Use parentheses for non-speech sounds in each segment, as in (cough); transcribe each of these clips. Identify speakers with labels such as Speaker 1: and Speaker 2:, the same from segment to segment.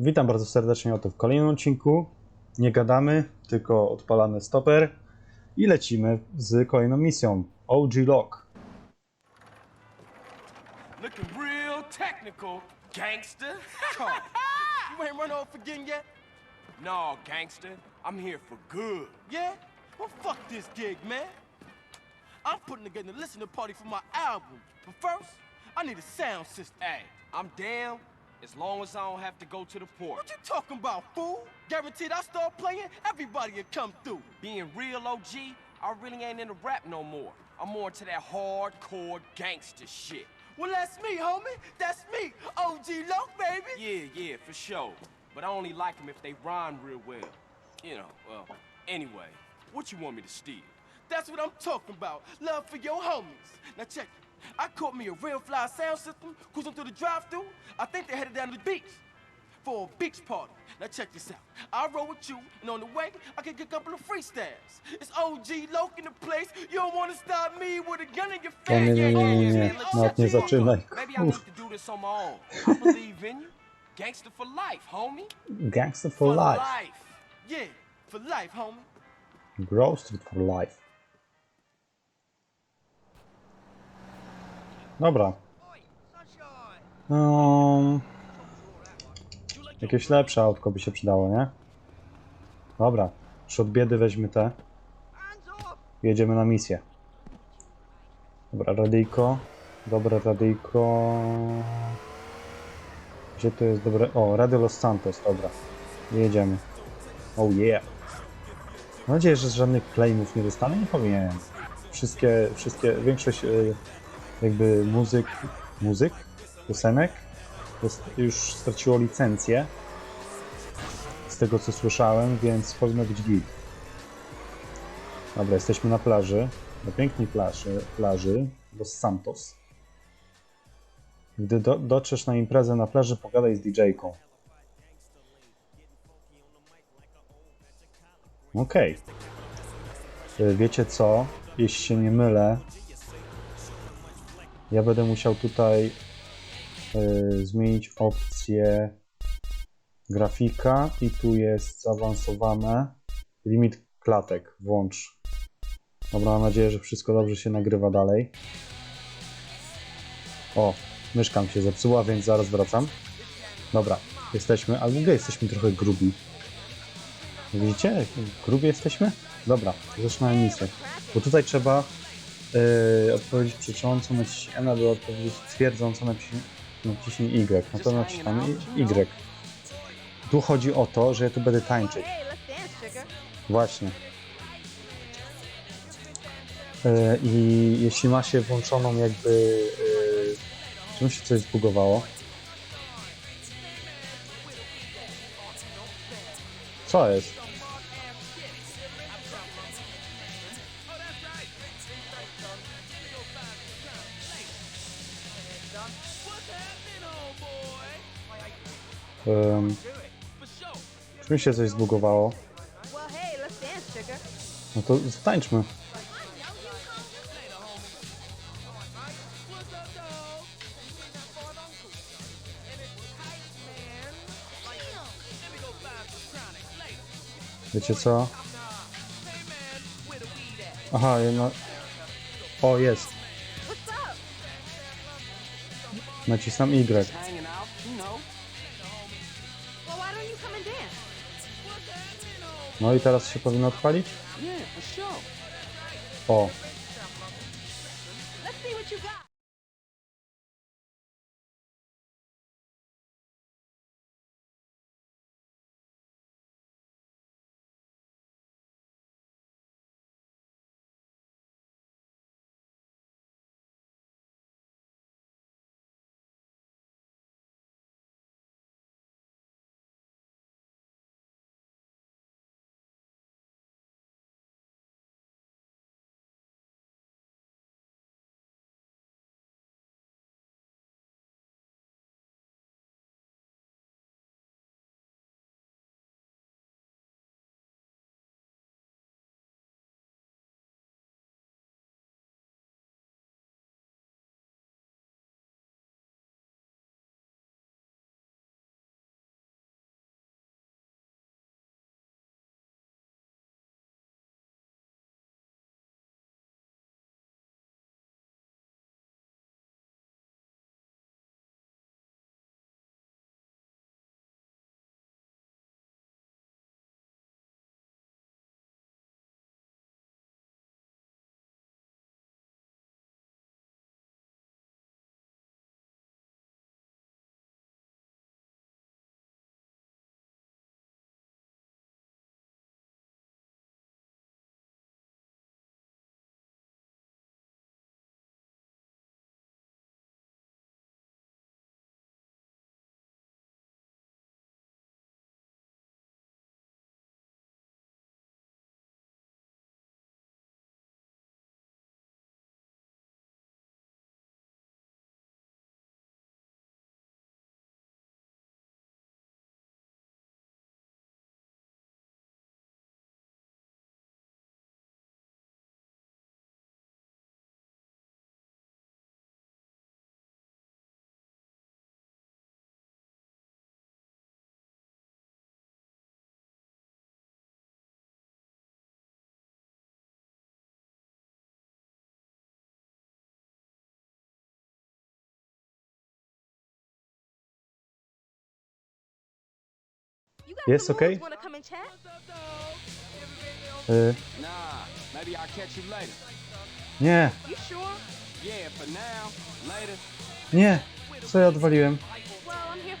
Speaker 1: Witam bardzo serdecznie oto w kolejnym odcinku. Nie gadamy, tylko odpalamy stoper i lecimy z kolejną misją OG Lock.
Speaker 2: Looking real technical, gangster. (laughs)
Speaker 3: You ain't run off again yet?
Speaker 2: no, gangster. I'm here for good.
Speaker 3: Yeah? Well, fuck this gig, man. I'm putting together a listening party for my album. But first, I need a sound system.
Speaker 2: Hey, I'm down as long as I don't have to go to the port.
Speaker 3: What you talking about, fool? Guaranteed I start playing, everybody will come through.
Speaker 2: Being real OG, I really ain't into rap no more. I'm more into that hardcore gangster shit.
Speaker 3: Well, that's me, homie. That's me, OG Loc, baby.
Speaker 2: Yeah, yeah, for sure. But I only like them if they rhyme real well. You know, well, anyway, what you want me to steal?
Speaker 3: That's what I'm talking about. Love for your homies. Now check it. I caught me a real fly sound system cruising through the drive-through. I think they headed down to the beach for a beach party. Now check this out. I roll with you, and on the way, I can get a couple of freestyles. It's OG Loc in the place. You don't want to stop me with a gun in your face.
Speaker 1: nie, nie, nie, nie. Nawet nie zaczynaj.
Speaker 2: Maybe I need to do this on my own. I (laughs) believe in you. Gangster for life, homie.
Speaker 1: Gangster for life.
Speaker 3: Yeah, for life, homie.
Speaker 1: Grove Street for life. Dobra. Um, jakieś lepsze autko by się przydało, nie? Dobra. Już od biedy weźmy te. Jedziemy na misję. Dobra, radyjko. Dobre radyjko. Gdzie to jest dobre? O, Radio Los Santos, dobra. Jedziemy. Oh yeah. Mam nadzieję, że żadnych claimów nie dostanę. Nie powinien. Wszystkie, wszystkie, większość y, jakby muzyk, muzyk, piosenek już straciło licencję. Z tego co słyszałem, więc powinno być git. Dobra, jesteśmy na plaży. Na pięknej plaży, plaży Los Santos. Gdy do, dotrzesz na imprezę na plaży, pogadaj z DJ-ką. Okej. Y, Wiecie co? Jeśli się nie mylę, ja będę musiał tutaj y, zmienić opcję grafika i tu jest zaawansowane limit klatek. Włącz. Dobra, mam nadzieję, że wszystko dobrze się nagrywa dalej. O, myszka mi się zepsuła, więc zaraz wracam. Dobra, jesteśmy, ale w ogóle jesteśmy trochę grubi. Widzicie, jak grubie jesteśmy? Dobra, zaczynamy misję. Bo tutaj trzeba yy, odpowiedzieć przeczącą naciśnij N, aby odpowiedzieć twierdzącą naciśnij Y. No to naciskamy Y. Tu chodzi o to, że ja tu będę tańczyć. Właśnie. Yy, I jeśli ma się włączoną jakby... Yy, czym się coś zbugowało? Co jest? Um, czy mi się coś zbugowało? No to tańczmy. Wiecie co? Aha, jedna... O, jest. Nacisnam Y. No i teraz się powinno odpalić? O,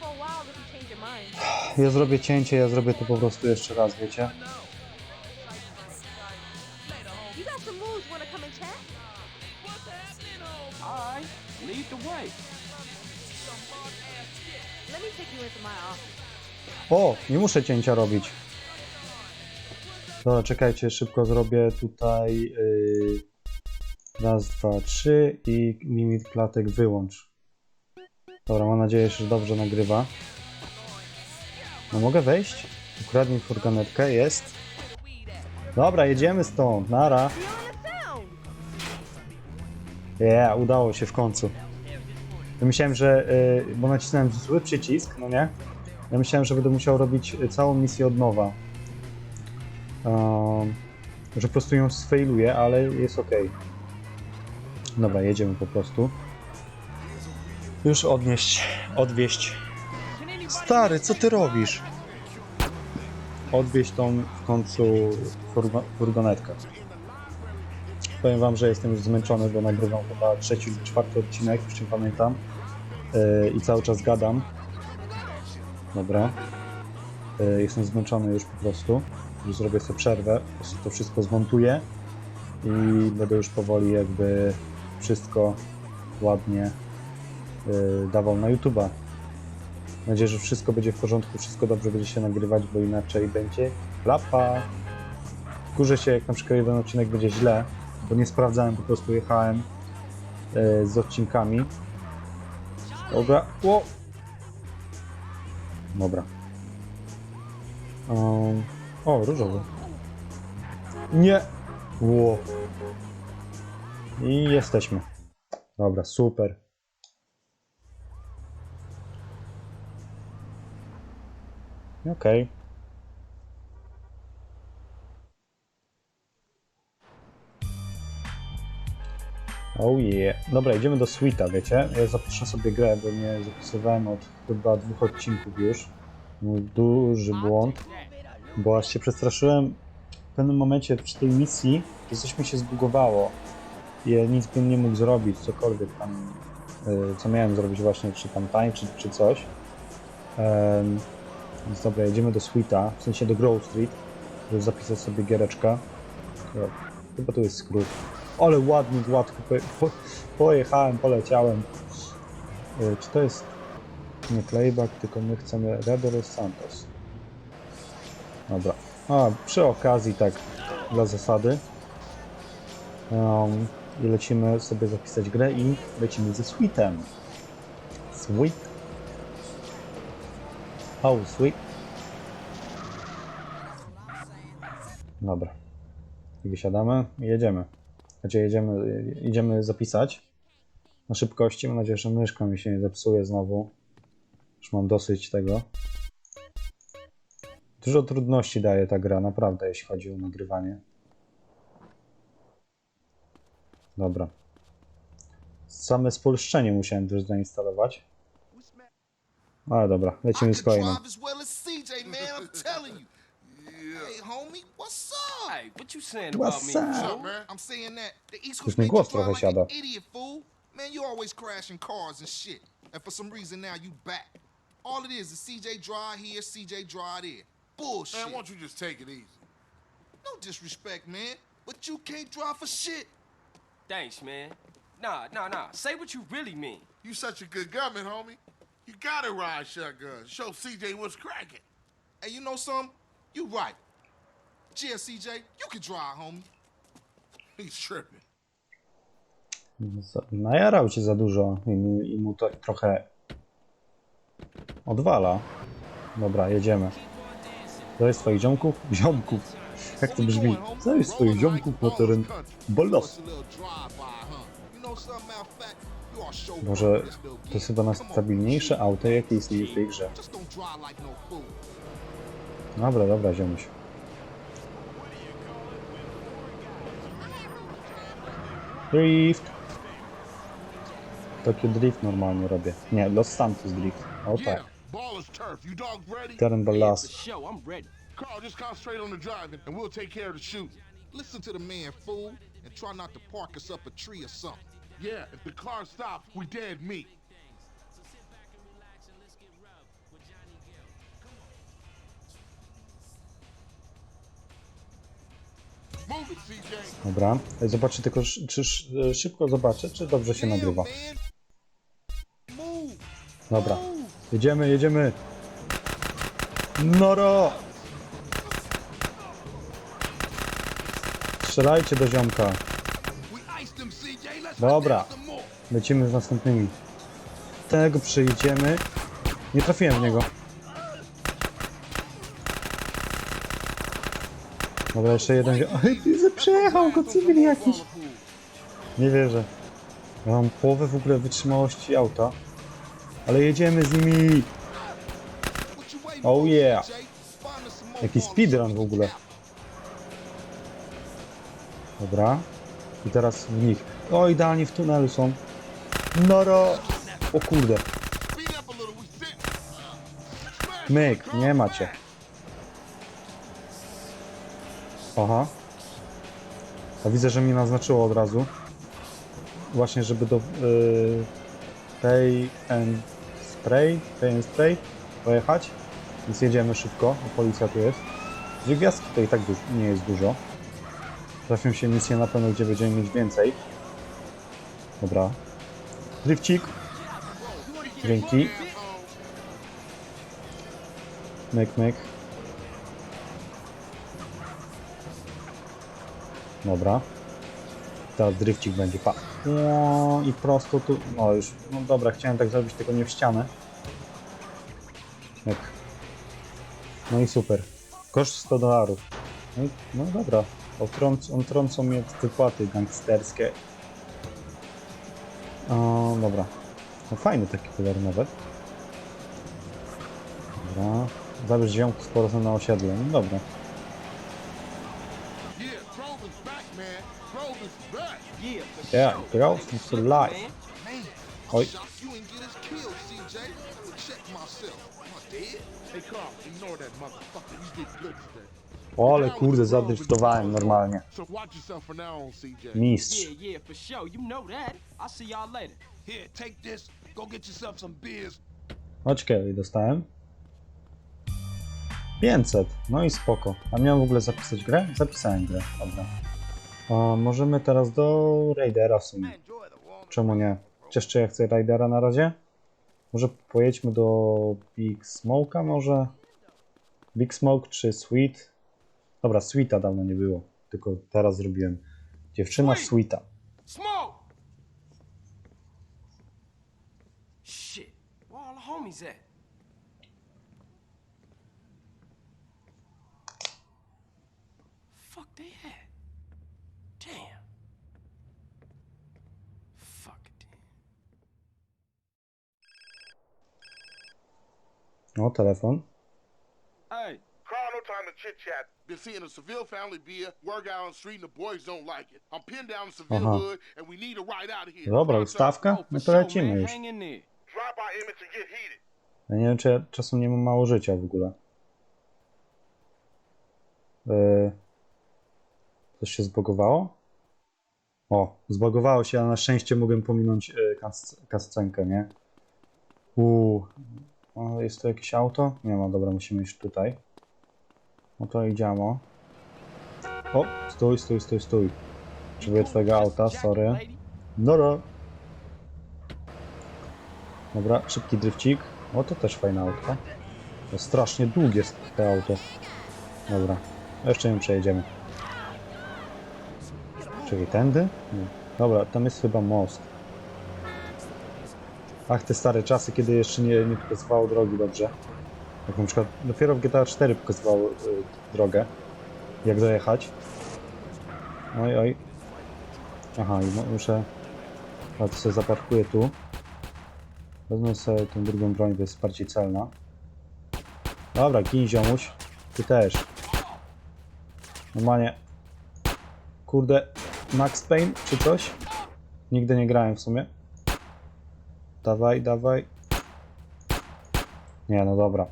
Speaker 2: for
Speaker 4: a while if you change your mind. (sighs)
Speaker 1: Ja zrobię cięcie, ja zrobię to po prostu jeszcze raz, wiecie?
Speaker 2: Lead the way.
Speaker 1: O, nie muszę cięcia robić. Dobra, czekajcie, szybko zrobię tutaj yy, raz, dwa, trzy i limit klatek wyłącz. Dobra, mam nadzieję, że dobrze nagrywa. No mogę wejść? Ukradnij furgonetkę, jest. Dobra, jedziemy stąd, nara. Yeah, udało się w końcu. Myślałem, że. y, bo nacisnąłem zły przycisk, no nie? Ja myślałem, że będę musiał robić y, całą misję od nowa. Um, że po prostu ją sfailuję, ale jest ok. Dobra, jedziemy po prostu. Już odnieść, odwieźć. Stary, co ty robisz? Odwieźć tą w końcu furgo- furgonetkę. Powiem wam, że jestem już zmęczony, bo nagrywam chyba trzeci lub czwarty odcinek, już nie pamiętam. Yy, I cały czas gadam. Dobra. Yy, jestem zmęczony już po prostu. Już zrobię sobie przerwę, po prostu to wszystko zmontuję i będę już powoli jakby wszystko ładnie yy, dawał na YouTube'a. Mam nadzieję, że wszystko będzie w porządku, wszystko dobrze będzie się nagrywać, bo inaczej będzie klapa. Kurzę się, jak na przykład jeden odcinek będzie źle, bo nie sprawdzałem, po prostu jechałem e, z odcinkami. Dobra, o! Dobra. Um, o, różowy. Nie! Ło. I jesteśmy. Dobra, super. Okej. Oh yeah. Dobra, idziemy do Suita, wiecie? Ja zapiszę sobie grę, bo nie zapisywałem od chyba dwóch odcinków już. Mój duży błąd, bo aż się przestraszyłem w pewnym momencie przy tej misji, że coś mi się zbugowało. Ja nic bym nie mógł zrobić, cokolwiek tam, y, co miałem zrobić właśnie, czy tam tańczyć, czy coś. Em, więc dobra, jedziemy do Suita, w sensie do Grove Street, żeby zapisać sobie giereczkę. Chyba tu jest skrót. Ale ładnie, gładko po, po, pojechałem, poleciałem. Y, Czy to jest nie playback, tylko my chcemy Rebel Santos. Dobra. A, przy okazji tak, dla zasady. Um, I lecimy sobie zapisać grę i lecimy ze Sweetem. Sweet. Oh, sweet. Dobra. Wysiadamy i jedziemy. Znaczy jedziemy, idziemy zapisać na szybkości. Mam nadzieję, że myszka mi się nie zepsuje znowu. Już mam dosyć tego. Dużo trudności daje ta gra, naprawdę, jeśli chodzi o nagrywanie. Dobra. Same spolszczenie musiałem też zainstalować. Ale dobra, lecimy z kolejną.
Speaker 5: What's up?
Speaker 2: Hey, what you saying about
Speaker 1: What's
Speaker 2: me?
Speaker 1: up?
Speaker 5: What's up, man? I'm saying that the East
Speaker 1: Już
Speaker 5: Coast
Speaker 1: mi
Speaker 5: made you
Speaker 1: głos
Speaker 5: drive like
Speaker 1: siada.
Speaker 5: an idiot, fool. Man, you always crashing cars and shit. And for some reason now you back. All it is is CJ dry here, CJ dry there. Bullshit.
Speaker 6: Man, why don't you just take it easy?
Speaker 5: No disrespect, man. But you can't drive for shit.
Speaker 2: Thanks, man. Nah, nah, nah. Say what you really mean.
Speaker 6: You such a good gunman, homie. You gotta ride shotgun. Show CJ what's cracking.
Speaker 5: Hey, you know something? You right. Yeah, CJ, you can drive, homie.
Speaker 6: He's tripping.
Speaker 1: Najarał cię za dużo i, mu- i mu to trochę odwala. Dobra, jedziemy. To jest twoich ziomków? Ziomków. Jak to brzmi? Co jest twoich ziomków na teren Bolos? Może to jest chyba najstabilniejsze auto, jakie istnieje w tej grze. Dobra, dobra, ziomuś. Drift. Taki drift normalnie robię. Nie, Los Santos drift. O tak.
Speaker 6: Ball is turf. You dogs ready?
Speaker 1: Teren
Speaker 2: For
Speaker 1: ballasów.
Speaker 2: I'm ready.
Speaker 6: Carl, just concentrate on the driving, and we'll take care of the shooting.
Speaker 5: Listen to the man, fool, and try not to park us up a tree or something.
Speaker 6: Yeah, if the car stops, we dead meat.
Speaker 1: Dobra. Zobaczę tylko, czy e, szybko zobaczę, czy dobrze się nagrywa. Dobra. Jedziemy, jedziemy. Noro! Strzelajcie do ziomka. Dobra. Lecimy z następnymi. Tego przejdziemy. Nie trafiłem w niego. Dobra, jeszcze jeden. Ej, ty przejechał go cywil jakiś. Nie wierzę. Ja mam połowę w ogóle wytrzymałości auta. Ale jedziemy z nimi. Oh yeah. Jaki speedrun w ogóle. Dobra. I teraz w nich. O, idealnie w tunelu są. Noro! O kurde. Myk, nie macie. Aha. A widzę, że mnie naznaczyło od razu. Właśnie, żeby do y, Pay and Spray, Pay and Spray pojechać. Więc jedziemy szybko, bo policja tu jest. Gdzie gwiazdki to i tak nie jest dużo. Trafią się misje na pewno, gdzie będziemy mieć więcej. Dobra. Drifcik. Dzięki. Myk, myk. Dobra. Teraz drifcik będzie, pa. I prosto tu, no już, no dobra, chciałem tak zrobić, tylko nie w ścianę. Myk. No i super. Koszt 100 dolarów. No, no dobra. Otrąc, trącą mnie wypłaty gangsterskie. O, dobra. No fajny taki kolor nawet. Dobra. Zabierz ziomku z na osiedle. No dobra.
Speaker 6: Motherfucker. You did good today.
Speaker 1: O, ale kurde,
Speaker 6: is
Speaker 1: normalnie.
Speaker 6: So watch yourself from now on, CJ.
Speaker 1: Mistrz.
Speaker 2: Yeah, yeah.
Speaker 1: Chodź Kelly, dostałem. 500, no i spoko. A miałem w ogóle zapisać grę? Zapisałem grę, dobra. A możemy teraz do Raidera w sumie. Czemu nie? Jeszcze ja chcę Raidera na razie. Może pojedźmy do Big Smoke'a może? Big Smoke czy Sweet? Dobra, Sweeta dawno nie było. Tylko teraz zrobiłem. Dziewczyna Sweeta.
Speaker 2: Smoke! Shit, where all the homies at? Fuck they at? Damn. Fuck it then.
Speaker 1: No, telefon.
Speaker 2: Hey,
Speaker 6: Carl, no time to chit chat. Been seeing a Seville family beer, work out on the street, and the boys don't like it. I'm pinned down in Seville
Speaker 1: Aha.
Speaker 6: hood, and we need a ride out of here.
Speaker 1: Dobra, ustawka? No to lecimy już.
Speaker 6: Drop our image and get heated.
Speaker 1: Ja nie wiem, czy ja czasem nie mam mało życia w ogóle. Yy... Coś się zbagowało? O, zbagowało się, ale na szczęście mogłem pominąć yy, kas kascenkę, nie? Uuu. O, jest tu jakieś auto? Nie ma, dobra, musimy iść tutaj. No to idziemy. O, stój, stój, stój, stój. Potrzebuję twojego auta, sorry. Noro. Dobra, szybki drifcik. O, to też fajne auto. To strasznie długie jest to auto. Dobra, jeszcze nim przejedziemy. Czyli tędy? Nie. Dobra, tam jest chyba most. Ach, te stare czasy, kiedy jeszcze nie, nie pokazywało drogi dobrze. Jak na przykład dopiero w GTA 4 pokazywało y, drogę. Jak dojechać. Oj, oj. Aha, i mu- muszę... A to sobie zaparkuję tu. Wezmę sobie tą drugą broń, to jest bardziej celna. Dobra, gin ziomuś. Ty też. Normalnie. Kurde, Max Payne czy coś? Nigdy nie grałem w sumie. Dawaj, dawaj. Nie, no dobra.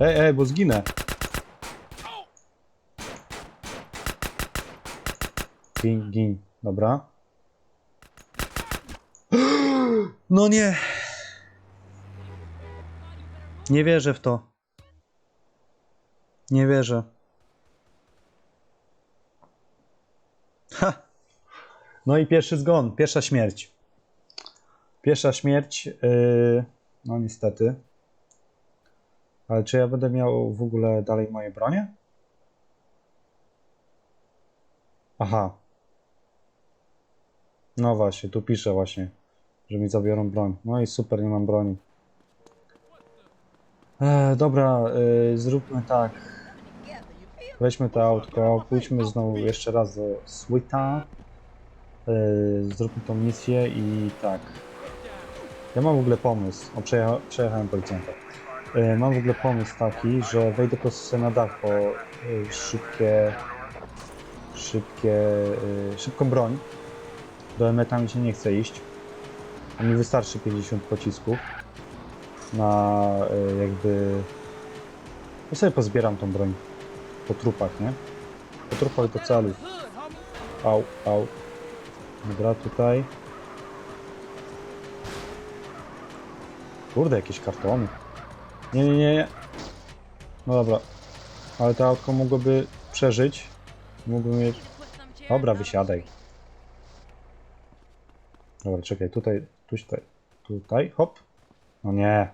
Speaker 1: Ej, ej, bo zginę. Gin, gin. Dobra. (gasps) No nie. Nie wierzę w to. Nie wierzę. No i pierwszy zgon, pierwsza śmierć. Pierwsza śmierć. Yy, no niestety. Ale czy ja będę miał w ogóle dalej moje bronie? Aha. No właśnie, tu pisze właśnie, że mi zabiorą broń. No i super, nie mam broni. E, dobra, e, zróbmy tak. Weźmy to autko, pójdźmy znowu jeszcze raz do Sweeta. E, zróbmy tą misję i tak. Ja mam w ogóle pomysł. O, przejecha przejechałem policjanta. E, Mam w ogóle pomysł taki, że wejdę po prostu sobie na dach e, szybkie, szybkie, szybką broń. Do emeta mi się nie chce iść. A mi wystarczy 50 pocisków na jakby... Ja sobie pozbieram tą broń po trupach, nie? Po trupach do celu. Au, au. Dobra, tutaj. Kurde, jakieś kartony. Nie, nie, nie. No dobra. Ale to autko mogłoby przeżyć. Mógłby mieć... Dobra, wysiadaj. Dobra, czekaj, tutaj, tutaj, tutaj, hop. No nie.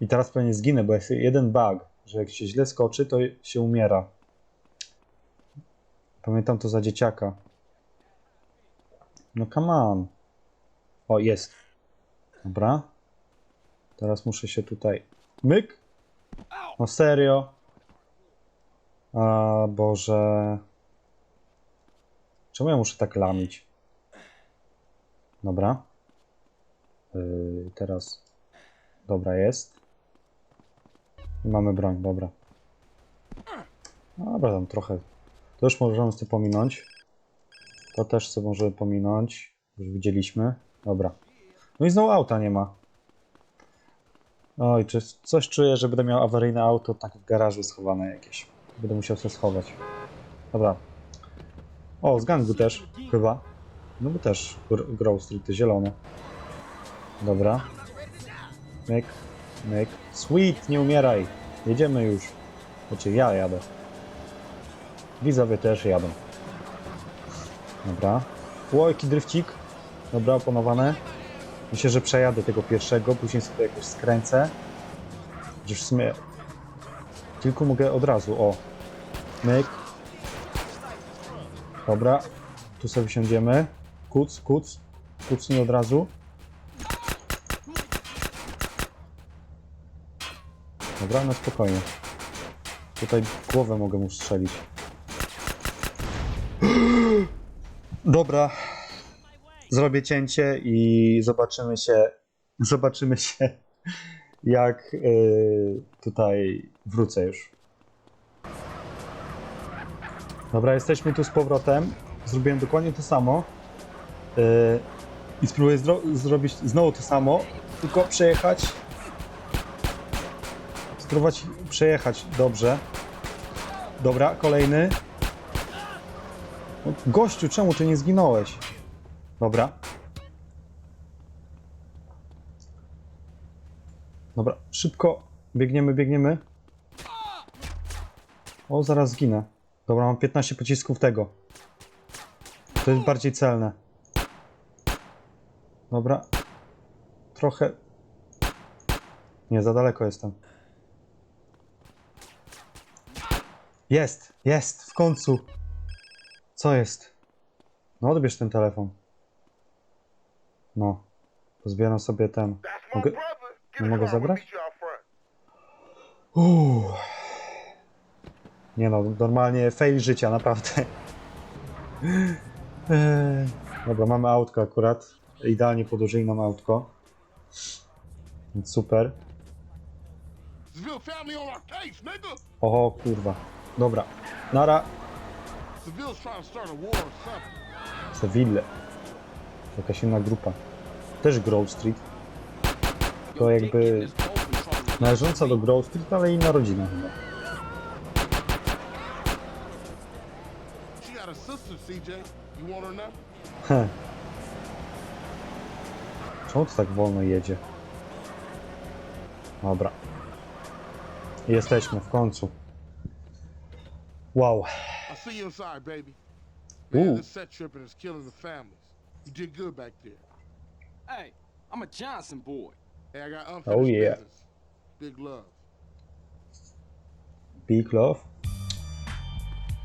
Speaker 1: I teraz pewnie zginę, bo jest jeden bug, że jak się źle skoczy, to się umiera. Pamiętam to za dzieciaka. No come on. O, jest. Dobra. Teraz muszę się tutaj... Myk! No serio? A Boże... Czemu ja muszę tak lamić? Dobra. Yy, teraz... Dobra, jest. I mamy broń, dobra. Dobra, tam trochę... To już możemy sobie pominąć. To też sobie możemy pominąć. Już widzieliśmy. Dobra. No i znowu auta nie ma. Oj, czy coś czuję, że będę miał awaryjne auto tak w garażu schowane jakieś. Będę musiał sobie schować. Dobra. O, z gangu też, chyba. No bo też gr- Grove Street zielone. Dobra. Myk, myk. Sweet, nie umieraj. Jedziemy już. Znaczy ja jadę. Widzowie też jadą. Dobra. Ło, jaki. Dobra, opanowane. Myślę, że przejadę tego pierwszego, później sobie jakoś skręcę. Gdzieś w sumie kilku mogę od razu, o. Myk. Dobra, tu sobie siądziemy. Kuc, kuc. Kuc nie od razu. Dobra, no spokojnie. Tutaj głowę mogę mu strzelić. Dobra, zrobię cięcie i zobaczymy się, zobaczymy się, jak y, tutaj wrócę już. Dobra, jesteśmy tu z powrotem. Zrobiłem dokładnie to samo. Y, I spróbuję zro- zrobić znowu to samo, tylko przejechać. Spróbować przejechać dobrze. Dobra, kolejny. Gościu, czemu ty nie zginąłeś? Dobra. Dobra, szybko biegniemy, biegniemy. O, zaraz zginę. Dobra, mam 15 pocisków tego. To jest bardziej celne. Dobra. Trochę. Nie, za daleko jestem. Jest, jest, w końcu. Co jest? No odbierz ten telefon. No. Pozbieram sobie ten. Mogę, nie mogę zabrać? Uuu. Nie no, normalnie fail życia, naprawdę. Eee, Dobra, mamy autko akurat. Idealnie podłożyli nam autko. Więc super. Oho, kurwa. Dobra. Nara. Seville. Jakaś inna grupa. Też Grove Street. To jakby należąca do Grove Street, ale inna rodzina chyba. Heh. Czemu to tak wolno jedzie? Dobra. Jesteśmy w końcu. Wow.
Speaker 6: See you inside, baby. Man,
Speaker 1: Ooh.
Speaker 6: this set tripping is killing the families. You did good back there.
Speaker 2: Hey, I'm a Johnson boy.
Speaker 6: Hey, I got unfinished
Speaker 1: Oh, yeah.
Speaker 6: business. Big love.
Speaker 1: Big Love.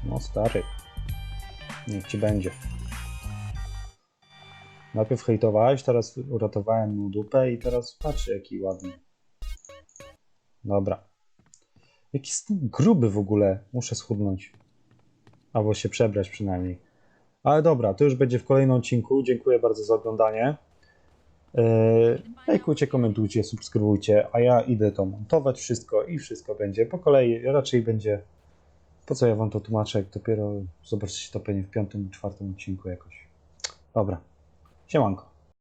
Speaker 1: No stary. Niech ci będzie. Najpierw hejtowałeś, teraz uratowałem mu dupę i teraz patrz jaki ładny. Dobra. Jaki jest gruby w ogóle. Muszę schudnąć. Albo się przebrać przynajmniej. Ale dobra, to już będzie w kolejnym odcinku. Dziękuję bardzo za oglądanie. Yy, Lajkujcie, komentujcie, subskrybujcie, a ja idę to montować wszystko i wszystko będzie po kolei. Raczej będzie. Po co ja wam to tłumaczę, jak dopiero zobaczycie to pewnie w piątym, czwartym odcinku jakoś. Dobra. Siemanko.